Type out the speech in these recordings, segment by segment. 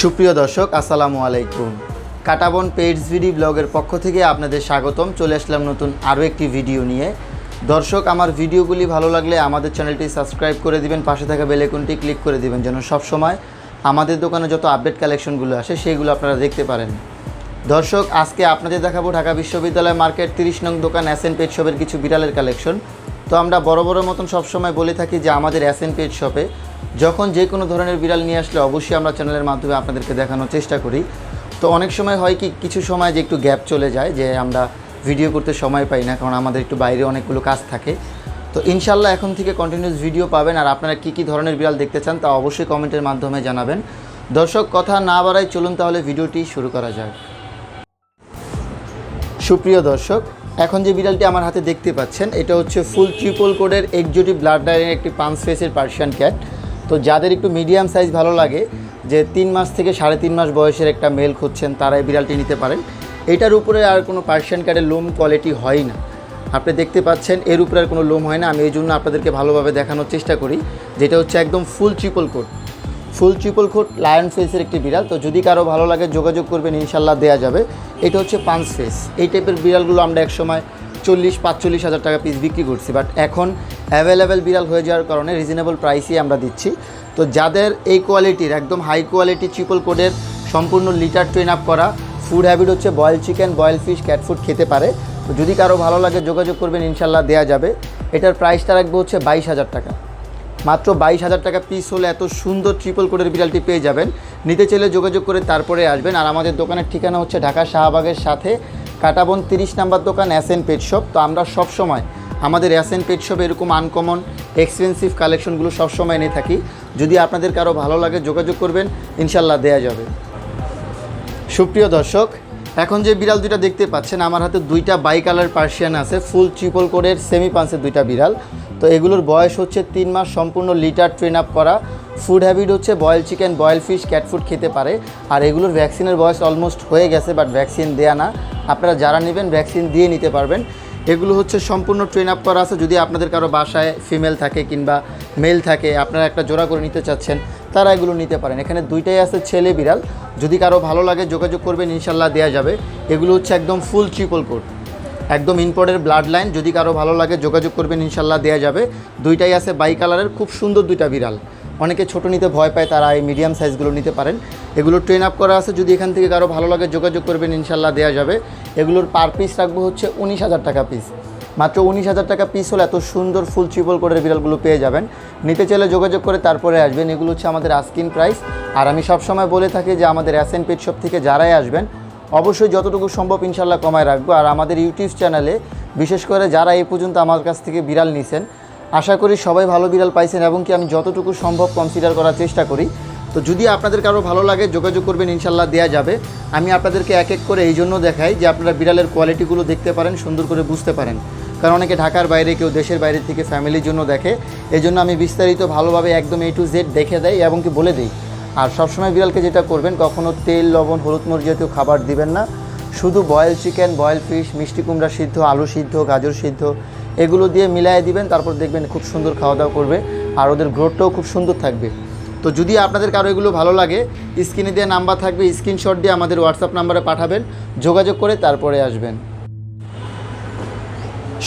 সুপ্রিয় দর্শক, আসসালামু আলাইকুম। কাটাবন পেডস ভিডি ব্লগের পক্ষ থেকে আপনাদের স্বাগতম। চলে আসলাম নতুন আরও একটি ভিডিও নিয়ে। দর্শক, আমার ভিডিওগুলি ভালো লাগলে আমাদের চ্যানেলটি সাবস্ক্রাইব করে দিবেন, পাশে থাকা বেলেকনটি ক্লিক করে দিবেন যেন সবসময় আমাদের দোকানে যত আপডেট কালেকশনগুলো আসে সেইগুলো আপনারা দেখতে পারেন। দর্শক, আজকে আপনাদের দেখাবো ঢাকা বিশ্ববিদ্যালয় মার্কেট তিরিশ নং দোকান অ্যাসেন পেট শপের কিছু বিড়ালের কালেকশন। তো আমরা বড় বড় মতন সবসময় বলে থাকি যে আমাদের অ্যাসেন পেট শপে যখন যে কোনো ধরনের বিড়াল নিয়ে আসলে অবশ্যই আমরা চ্যানেলের মাধ্যমে আপনাদেরকে দেখানোর চেষ্টা করি। তো অনেক সময় হয় কি, কিছু সময় যে একটু গ্যাপ চলে যায় যে আমরা ভিডিও করতে সময় পাই না, কারণ আমাদের একটু বাইরে অনেকগুলো কাজ থাকে। তো ইনশাল্লাহ এখন থেকে কন্টিনিউস ভিডিও পাবেন, আর আপনারা কী কী ধরনের বিড়াল দেখতে চান তা অবশ্যই কমেন্টের মাধ্যমে জানাবেন। দর্শক, কথা না বাড়াই চলুন তাহলে ভিডিওটি শুরু করা যাক। সুপ্রিয় দর্শক, এখন যে বিড়ালটি আমার হাতে দেখতে পাচ্ছেন, এটা হচ্ছে ফুল ট্রিপল কোডের একজোটি ব্লাড লাইনের একটি পাঁচ ফেসের পার্সিয়ান ক্যাট তো যাদের একটু মিডিয়াম সাইজ ভালো লাগে, যে তিন মাস থেকে সাড়ে তিন মাস বয়সের একটা মেল খুঁজছেন তারা এই বিড়ালটি নিতে পারেন। এটার উপরে আর কোনো পার্সিয়ান ক্যাটের লোম কোয়ালিটি হয় না। আপনি দেখতে পাচ্ছেন, এর উপরে আর কোনো লোম হয় না। আমি এই জন্য আপনাদেরকে ভালোভাবে দেখানোর চেষ্টা করি, যেটা হচ্ছে একদম full triple coat full triple coat lion ফেসের একটি বিড়াল। তো যদি কারও ভালো লাগে, যোগাযোগ করবেন, ইনশাল্লাহ দেওয়া যাবে। এটা হচ্ছে পাঁচ ফেস এই টাইপের বিড়ালগুলো আমরা একসময় চল্লিশ, পাঁচচল্লিশ হাজার টাকা পিস বিক্রি করছি। বাট এখন অ্যাভেলেবেল বিড়াল হয়ে যাওয়ার কারণে রিজনেবল প্রাইসই আমরা দিচ্ছি। তো যাদের এই কোয়ালিটির একদম হাই কোয়ালিটি ট্রিপল কোডের সম্পূর্ণ লিটার ট্রেন আপ করা ফুড হ্যাবিট হচ্ছে boil chicken boil fish cat food খেতে পারে। তো যদি কারও ভালো লাগে যোগাযোগ করবেন ইনশাল্লাহ দেওয়া যাবে। এটার প্রাইসটা রাখব হচ্ছে বাইশ হাজার টাকা। মাত্র বাইশ হাজার টাকা পিস হলে এত সুন্দর ট্রিপল কোডের বিড়ালটি পেয়ে যাবেন। নিতে চাইলে যোগাযোগ করে তারপরে আসবেন। আর আমাদের দোকানের ঠিকানা হচ্ছে ঢাকা শাহবাগের সাথে কাটাবন তিরিশ নাম্বার দোকান অ্যাসেন পেট শপ। তো আমরা সব সময় আমাদের অ্যাসেন পেট শপ এরকম আনকমন এক্সপেন্সিভ কালেকশনগুলো সবসময় এনে থাকি। যদি আপনাদের কারও ভালো লাগে যোগাযোগ করবেন, ইনশাল্লাহ দেয়া যাবে। সুপ্রিয় দর্শক, এখন যে বিড়াল দুইটা দেখতে পাচ্ছেন, আমার হাতে দুইটা বাই কালার পার্সিয়ান আছে ফুল ট্রিপল কোডের সেমি পান্সের দুইটা বিড়াল। তো এগুলোর বয়স হচ্ছে তিন মাস, সম্পূর্ণ লিটার ট্রেন আপ করা। ফুড হ্যাবিট হচ্ছে boil chicken boil fish cat food খেতে পারে। আর এগুলোর ভ্যাকসিনের বয়স অলমোস্ট হয়ে গেছে বাট ভ্যাকসিন দেয়া না। আপনারা যারা নেবেন ভ্যাকসিন দিয়ে নিতে পারবেন। এগুলো হচ্ছে সম্পূর্ণ ট্রেন আপ করা আছে। যদি আপনাদের কারও বাসায় ফিমেল থাকে কিংবা মেল থাকে, আপনারা একটা জোড়া করে নিতে চাচ্ছেন, তারা এগুলো নিতে পারেন। এখানে দুইটাই আছে ছেলে বিড়াল। যদি কারও ভালো লাগে, যোগাযোগ করবেন, ইনশাল্লাহ দেওয়া যাবে। এগুলো হচ্ছে একদম ফুল ট্রিপল কোড একদম ইম্পোর্টের ব্লাড লাইন যদি কারও ভালো লাগে যোগাযোগ করবেন, ইনশাল্লাহ দেওয়া যাবে। দুইটাই আছে বাই কালারের খুব সুন্দর দুইটা বিড়াল। অনেকে ছোট নিতে ভয় পায়, তারা এই মিডিয়াম সাইজগুলো নিতে পারেন। এগুলো ট্রেন আপ করা আছে, যদি এখান থেকে কারও ভালো লাগে যোগাযোগ করবেন, ইনশাল্লাহ দেওয়া যাবে। এগুলোর পার পিস রাখব হচ্ছে উনিশ হাজার টাকা পিস মাত্র উনিশ হাজার টাকা পিস হলে এত সুন্দর ফুল ট্রিপল কোডের বিড়ালগুলো পেয়ে যাবেন। নিতে চাইলে যোগাযোগ করে তারপরে আসবেন। এগুলো হচ্ছে আমাদের আস্কিন প্রাইস আর আমি সবসময় বলে থাকি যে আমাদের অ্যাসেন পেট শপ থেকে যারাই আসবেন অবশ্যই যতটুকু সম্ভব ইনশাল্লাহ কমায় রাখব। আর আমাদের ইউটিউব চ্যানেলে, বিশেষ করে যারা এই পর্যন্ত আমার কাছ থেকে বিড়াল নিছেন, আশা করি সবাই ভালো বিড়াল পাইছেন এবং কি আমি যতটুকু সম্ভব কনসিডার করার চেষ্টা করি। তো যদি আপনাদের কারও ভালো লাগে, যোগাযোগ করবেন ইনশাল্লাহ দেওয়া যাবে। আমি আপনাদেরকে এক এক করে এই জন্য দেখাই যে আপনারা বিড়ালের কোয়ালিটিগুলো দেখতে পারেন, সুন্দর করে বুঝতে পারেন। কারণ অনেকে ঢাকার বাইরে, কেউ দেশের বাইরে থেকে ফ্যামিলির জন্য দেখে। এই জন্য আমি বিস্তারিত ভালোভাবে একদম এ টু জেড দেখে দেয় এবং কি বলে দিই। আর সবসময় বিড়ালকে যেটা করবেন কখনও তেল, লবণ, হলুদ মরিচ জাতীয় খাবার দিবেন না। শুধু বয়েল চিকেন বয়েল ফিশ মিষ্টি কুমড়া সিদ্ধ, আলু সিদ্ধ, গাজর সিদ্ধ, এগুলো দিয়ে মিলাই দিবেন, তারপর দেখবেন খুব সুন্দর খাওয়া দাওয়া করবে আর ওদের গ্রোথটাও খুব সুন্দর থাকবে। তো যদি আপনাদের কারও এগুলো ভালো লাগে, স্ক্রিনে দিয়ে নাম্বার থাকবে, স্ক্রিনশট দিয়ে আমাদের হোয়াটসঅ্যাপ নাম্বারে পাঠাবেন, যোগাযোগ করে তারপরে আসবেন।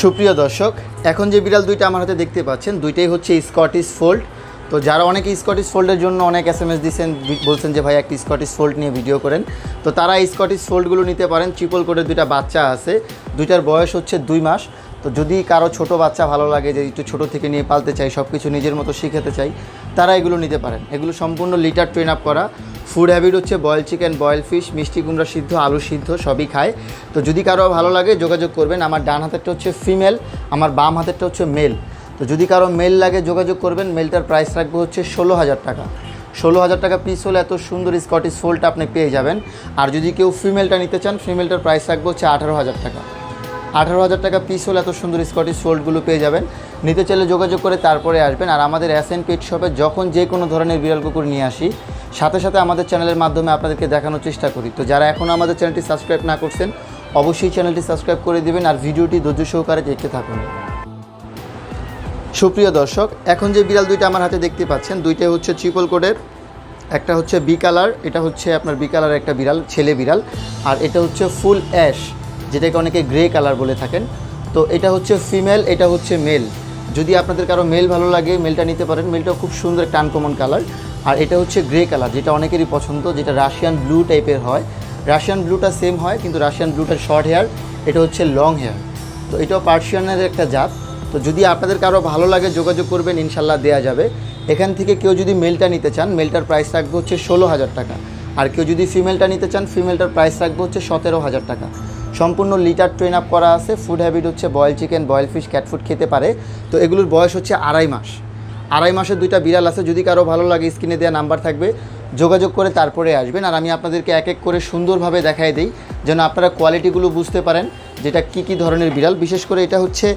সুপ্রিয় দর্শক, এখন যে বিড়াল দুইটা আমার হাতে দেখতে পাচ্ছেন, দুইটাই হচ্ছে স্কটিশ ফোল্ড তো যারা অনেকে স্কটিশ ফোল্ডের জন্য অনেক এস এম এস দিচ্ছেন বলছেন যে ভাই একটা স্কটিশ ফোল্ড নিয়ে ভিডিও করেন। তো তারা স্কটিশ ফোল্ডগুলো নিতে পারেন। ট্রিপল কোডের দুইটা বাচ্চা আছে। দুইটার বয়স হচ্ছে দুই মাস। তো যদি কারও ছোট বাচ্চা ভালো লাগে, যে একটু ছোটো থেকে নিয়ে পালতে চাই সব কিছু নিজের মতো শিখাতে চাই, তারা এগুলো নিতে পারেন। এগুলো সম্পূর্ণ লিটার ট্রেন আপ করা। ফুড হ্যাবিট হচ্ছে বয়েল চিকেন বয়েল ফিশ মিষ্টি কুমড়া সিদ্ধ, আলু সিদ্ধ, সবই খায়। তো যদি কারও ভালো লাগে, যোগাযোগ করবেন। আমার ডান হাতেরটা হচ্ছে ফিমেল আমার বাম হাতেরটা হচ্ছে মেল তো যদি কারও মেল লাগে, যোগাযোগ করবেন মেলটার প্রাইস রাখব হচ্ছে ষোলো হাজার টাকা। ষোলো হাজার টাকা পিস হলে এত সুন্দর স্কটিশ ফোল্ডটা আপনি পেয়ে যাবেন। আর যদি কেউ ফিমেলটা নিতে চান ফিমেলটার প্রাইস রাখব হচ্ছে আঠারো হাজার টাকা। আঠারো হাজার টাকা পিস হলে এত সুন্দর স্কটিশ ফোল্ডগুলো পেয়ে যাবেন। নিতে চাইলে যোগাযোগ করে তারপরে আসবেন। আর আমাদের অ্যাসেন পেট শপে যখন যে কোনো ধরনের বিড়াল কুকুর নিয়ে আসি, সাথে সাথে আমাদের চ্যানেলের মাধ্যমে আপনাদেরকে দেখানোর চেষ্টা করি। তো যারা এখনও আমাদের চ্যানেলটি সাবস্ক্রাইব না করছেন, অবশ্যই চ্যানেলটি সাবস্ক্রাইব করে দিবেন। আর ভিডিওটি ধৈর্য সহকারে দেখতে থাকুন। সুপ্রিয় দর্শক, এখন যে বিড়াল দুইটা আমার হাতে দেখতে পাচ্ছেন, দুইটাই হচ্ছে ট্রিপল কোডের একটা হচ্ছে বি কালার এটা হচ্ছে আপনার বি কালার একটা বিড়াল, ছেলে বিড়াল, আর এটা হচ্ছে ফুল অ্যাশ যেটাকে অনেকে গ্রে কালার বলে থাকেন। তো এটা হচ্ছে ফিমেল এটা হচ্ছে মেল যদি আপনাদের কারও মেল ভালো লাগে মেলটা নিতে পারেন মেলটা খুব সুন্দর একটা আনকমন কালার আর এটা হচ্ছে গ্রে কালার যেটা অনেকেরই পছন্দ, যেটা রাশিয়ান ব্লু টাইপের হয়। রাশিয়ান ব্লুটা সেম হয়, কিন্তু রাশিয়ান ব্লুটার শর্ট হেয়ার এটা হচ্ছে লং হেয়ার তো এটাও পার্সিয়ানের একটা জাত। তো যদি আপনাদের কারও ভালো লাগে, যোগাযোগ করবেন, ইনশাল্লাহ দেওয়া যাবে। এখান থেকে কেউ যদি মেলটা নিতে চান মেলটার প্রাইস থাকবে হচ্ছে ষোলো হাজার টাকা। আর কেউ যদি ফিমেলটা নিতে চান ফিমেলটার প্রাইস রাখবে হচ্ছে সতেরো হাজার টাকা। সম্পূর্ণ লিটার ট্রেন আপ করা আছে ফুড হ্যাবিট হচ্ছে boil chicken boil fish cat food খেতে পারে। তো এগুলোর বয়স হচ্ছে আড়াই মাস। আড়াই মাসের দুইটা বিড়াল আছে, যদি কারও ভালো লাগে স্ক্রিনে দেওয়া নাম্বার থাকবে, যোগাযোগ করে তারপরে আসবেন। আর আমি আপনাদেরকে এক এক করে সুন্দরভাবে দেখাই দিই, যেন আপনারা কোয়ালিটিগুলো বুঝতে পারেন, যেটা কি কি ধরনের বিড়াল। বিশেষ করে এটা হচ্ছে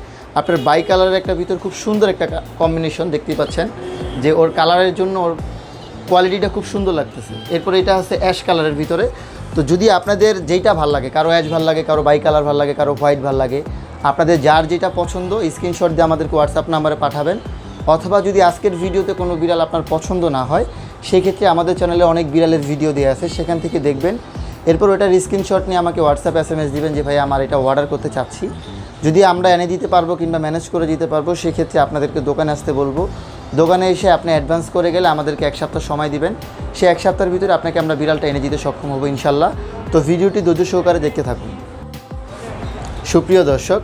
আপনার বাই কালারের একটা ভিতর খুব সুন্দর একটা কম্বিনেশন দেখতেই পাচ্ছেন, যে ওর কালারের জন্য ওর কোয়ালিটিটা খুব সুন্দর লাগতেছে। এরপরে এটা হচ্ছে অ্যাশ কালারের ভিতরে। তো যদি আপনাদের যেইটা ভালো লাগে, কারও অ্যাশ ভালো লাগে, কারও বাই কালার ভালো লাগে, কারও হোয়াইট ভালো লাগে, আপনাদের যার যেটা পছন্দ স্ক্রিনশট দিয়ে আমাদেরকে হোয়াটসঅ্যাপ নাম্বারে পাঠাবেন। অথবা যদি আজকের ভিডিওতে কোনো বিড়াল আপনার পছন্দ না হয় সেই ক্ষেত্রে আমাদের চ্যানেলে অনেক বিড়ালের ভিডিও দেওয়া আছে, সেখান থেকে দেখবেন। এরপর ওটার স্ক্রিনশট নিয়ে আমাকে হোয়াটসঅ্যাপ এস এম এস দিবেন যে, ভাই, আমার এটা অর্ডার করতে চাচ্ছি। যদি আমরা এনে দিতে পারব কিংবা ম্যানেজ করে দিতে পারব, সেক্ষেত্রে আপনাদেরকে দোকানে আসতে বলব। দোকানে এসে আপনি অ্যাডভান্স করে গেলে আমাদেরকে এক সপ্তাহ সময় দিবেন। সে এক সপ্তাহের ভিতরে আপনাকে আমরা বিড়ালটা এনে দিতে সক্ষম হব ইনশাল্লাহ। তো ভিডিওটি ধৈর্য সহকারে দেখতে থাকুন। সুপ্রিয় দর্শক,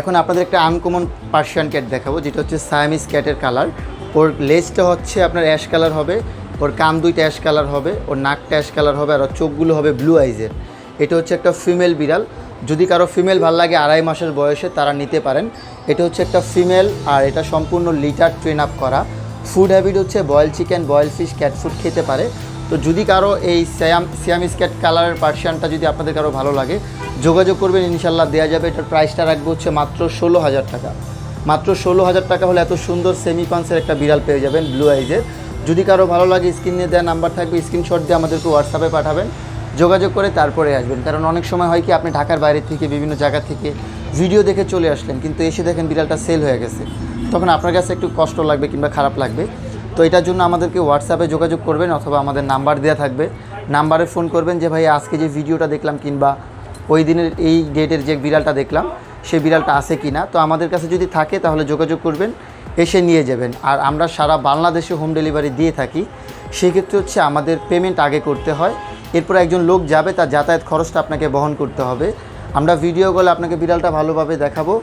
এখন আপনাদের একটা আনকমন পার্সিয়ান ক্যাট দেখাবো, যেটা হচ্ছে সায়ামিস ক্যাটের কালার ওর লেজটা হচ্ছে আপনার অ্যাশ কালার হবে, ওর কান দুইটা অ্যাশ কালার হবে, ওর নাকটা অ্যাশ কালার হবে, আর ওর চোখগুলো হবে ব্লু আইজের এটা হচ্ছে একটা ফিমেল বিড়াল। যদি কারও ফিমেল ভালো লাগে আড়াই মাসের বয়সে তারা নিতে পারেন। এটা হচ্ছে একটা ফিমেল আর এটা সম্পূর্ণ লিটার ট্রেন আপ করা। ফুড হ্যাবিট হচ্ছে boil chicken boil fish cat food খেতে পারে। তো যদি কারও এই স্যাম সিয়ামিস ক্যাট কালারের পার্সিয়ানটা যদি আপনাদের কারও ভালো লাগে, যোগাযোগ করবেন ইনশাল্লাহ দেওয়া যাবে। এটার প্রাইসটা রাখব হচ্ছে মাত্র ষোলো হাজার টাকা। মাত্র ষোলো হাজার টাকা হলে এত সুন্দর সেমি পান্সের একটা বিড়াল পেয়ে যাবেন ব্লু আইজের যদি কারও ভালো লাগে স্ক্রিনে দেওয়া নাম্বার থাকবে স্ক্রিনশট দিয়ে আমাদেরকে হোয়াটসঅ্যাপে পাঠাবেন। যোগাযোগ করে তারপরে আসবেন। কারণ অনেক সময় হয় কি, আপনি ঢাকার বাইরে থেকে, বিভিন্ন জায়গা থেকে ভিডিও দেখে চলে আসলেন, কিন্তু এসে দেখেন বিড়ালটা সেল হয়ে গেছে। তখন আপনার কাছে একটু কষ্ট লাগবে কিংবা খারাপ লাগবে। তো এটার জন্য আমাদেরকে হোয়াটসঅ্যাপে যোগাযোগ করবেন অথবা আমাদের নাম্বার দেওয়া থাকবে। নাম্বারে ফোন করবেন যে, ভাই, আজকে যে ভিডিওটা দেখলাম কিংবা ওই দিনের এই ডেটের যে বিড়ালটা দেখলাম সেই বিড়ালটা আছে কি না তো আমাদের কাছে যদি থাকে, তাহলে যোগাযোগ করবেন, এসে নিয়ে যাবেন। আর আমরা সারা বাংলাদেশে হোম ডেলিভারি দিয়ে থাকি। সেক্ষেত্রে হচ্ছে আমাদের পেমেন্ট আগে করতে হয়। এরপর একজন লোক যাবে, তার যাতায়াত খরচটা আপনাকে বহন করতে হবে। আমরা ভিডিও কলে আপনাকে বিড়ালটা ভালোভাবে দেখাবো।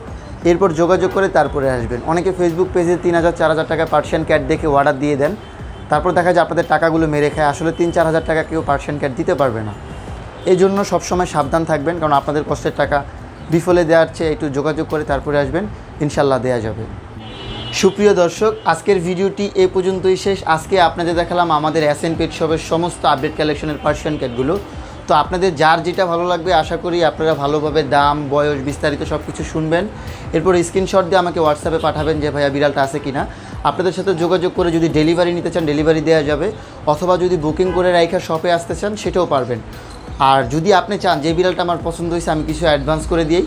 এরপর যোগাযোগ করে তারপরে আসবেন। অনেকে ফেসবুক পেজে তিন হাজার, চার হাজার টাকা পার্সিয়ান ক্যাট দেখে অর্ডার দিয়ে দেন। তারপর দেখা যায় আপনাদের টাকাগুলো মেরে খায়। আসলে তিন চার হাজার টাকা কেউ পার্সিয়ান ক্যাট দিতে পারবে না। এই জন্য সবসময় সাবধান থাকবেন, কারণ আপনাদের কষ্টের টাকা বিফলে দেওয়ার চেয়ে একটু যোগাযোগ করে তারপরে আসবেন। ইনশাল্লাহ দেওয়া যাবে। সুপ্রিয় দর্শক, আজকের ভিডিওটি এ পর্যন্তই শেষ। আজকে আপনাদের দেখালাম আমাদের এন পেট শপের সমস্ত আপডেট কালেকশনের পার্সিয়ান ক্যাটগুলো তো আপনাদের যার যেটা ভালো লাগবে, আশা করি আপনারা ভালোভাবে দাম, বয়স, বিস্তারিত সব কিছু শুনবেন। এরপর স্ক্রিনশট দিয়ে আমাকে হোয়াটসঅ্যাপে পাঠাবেন যে, ভাইয়া, বিড়ালটা আছে কি না আপনাদের সাথে যোগাযোগ করে যদি ডেলিভারি নিতে চান ডেলিভারি দেওয়া যাবে। অথবা যদি বুকিং করে রাইখা শপে আসতে চান, সেটাও পারবেন। আর যদি আপনি চান যে, বিড়ালটা আমার পছন্দ হয়েছে, আমি কিছু অ্যাডভান্স করে দিই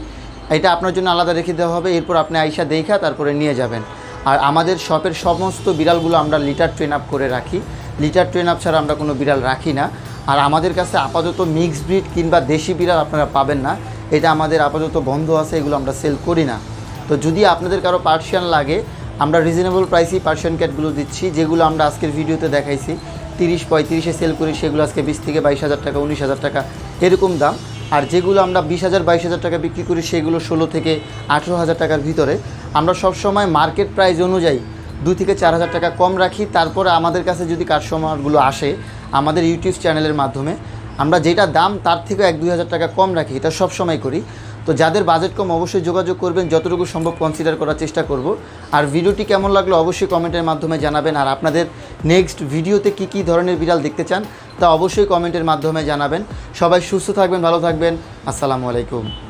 এটা আপনার জন্য আলাদা রেখে দেওয়া হবে। এরপর আপনি আইসা দেখা তারপরে নিয়ে যাবেন। আর আমাদের শপের সমস্ত বিড়ালগুলো আমরা লিটার ট্রেন আপ করে রাখি। লিটার ট্রেন আপ ছাড়া আমরা কোনো বিড়াল রাখি না। আর আমাদের কাছে আপাতত মিক্সড ব্রিড কিংবা দেশি বিড়াল আপনারা পাবেন না। এটা আমাদের আপাতত বন্ধ আছে, এগুলো আমরা সেল করি না। তো যদি আপনাদের কারও পার্সিয়ান লাগে, আমরা রিজনেবল প্রাইসেই পার্সিয়ান ক্যাটগুলো দিচ্ছি, যেগুলো আমরা আজকের ভিডিওতে দেখাইছি। তিরিশ, পঁয়ত্রিশে সেল করি সেগুলো আজকে বিশ থেকে বাইশ হাজার টাকা, উনিশ হাজার টাকা, এরকম দাম। আর যেগুলো আমরা বিশ হাজার, বাইশ হাজার টাকা বিক্রি করি, সেগুলো ষোলো থেকে আঠেরো হাজার টাকার ভিতরে। আমরা সবসময় মার্কেট প্রাইস অনুযায়ী দু থেকে চার হাজার টাকা কম রাখি। তারপরে আমাদের কাছে যদি কাস্টমারগুলো আসে আমাদের ইউটিউব চ্যানেলের মাধ্যমে, আমরা যেটা দাম তার থেকে এক দুই হাজার টাকা কম রাখি, এটা সবসময় করি। তো যাদের বাজেট কম অবশ্যই যোগাযোগ করবেন, যতটুকু সম্ভব কনসিডার করার চেষ্টা করব। আর ভিডিওটি কেমন লাগল অবশ্যই কমেন্টের মাধ্যমে জানাবেন। আর আপনাদের নেক্সট ভিডিওতে কি কি ধরনের বিড়াল দেখতে চান, তা অবশ্যই কমেন্টের মাধ্যমে জানাবেন। সবাই সুস্থ থাকবেন, ভালো থাকবেন। আসসালামু আলাইকুম।